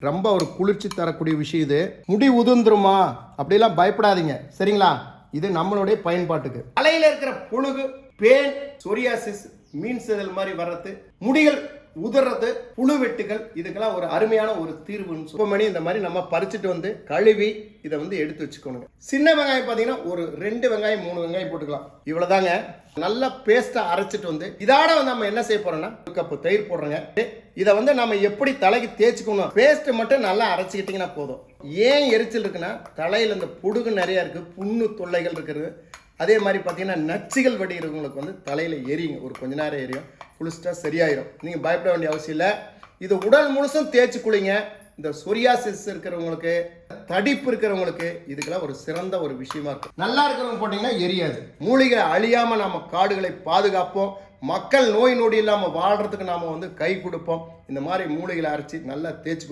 ரொம்ப ஒரு குளிர்ச்சி தரக்கூடிய விஷயம் இது. முடி உதிர்ந்துருமா? அப்படிலாம் பயப்படாதீங்க. சரிங்களா? இது நம்மளுடைய பயன்பாட்டுக்கு. தலையில இருக்கிற புழுகு பேன் சொரியாசிஸ் மீன் செதல் மாதிரி வர்றது முடிகள் உதறது புழு வெட்டுகள் இதுக்கெல்லாம் ஒரு அருமையான ஒரு தீர்வுன்னு சொல்ல மணி இந்த மாதிரி நம்ம பறிச்சுட்டு வந்து கழுவி இதை வந்து எடுத்து வச்சுக்கணுங்க. சின்ன வெங்காயம் பார்த்தீங்கன்னா ஒரு ரெண்டு வெங்காயம் மூணு வெங்காயம் போட்டுக்கலாம். இவ்வளோதாங்க நல்லா பேஸ்ட்டை அரைச்சிட்டு வந்து இதோட வந்து நம்ம என்ன செய்ய போறோம்னா ஒரு கப்பு தயிர் போடுறோங்க. இதை வந்து நம்ம எப்படி தலைக்கு தேய்ச்சிக்கணும்? பேஸ்ட் மட்டும் நல்லா அரைச்சிக்கிட்டிங்கன்னா போதும். ஏன் எரிச்சல் இருக்குன்னா தலையில் இந்த புடுகு நிறையா இருக்குது புண்ணு தொல்லைகள் இருக்கிறது அதே மாதிரி பார்த்தீங்கன்னா நச்சுகள் வடிகிறவங்களுக்கு வந்து தலையில் எரியுங்க. ஒரு கொஞ்ச நேரம் எரியும். குளிச்சிட்டா சரியாயிரும். நீங்கள் பயப்பட வேண்டிய அவசியம் இல்லை. இது உடல் முழுசும் தேய்ச்சி குளிங்க. இந்த சொரியாசிஸ் இருக்கிறவங்களுக்கு தடிப்பு இருக்கிறவங்களுக்கு இதுக்கெல்லாம் ஒரு சிறந்த ஒரு விஷயமா இருக்கும். நல்லா இருக்கிறவங்க போட்டிங்கன்னா எரியாது. மூலிகை அழியாமல் நம்ம காடுகளை பாதுகாப்போம். மக்கள் நோய் நொடி இல்லாமல் வாழ்கிறதுக்கு நாம் வந்து கை கொடுப்போம். இந்த மாதிரி மூலிகளை அரைச்சி நல்லா தேய்ச்சிக்குவோம்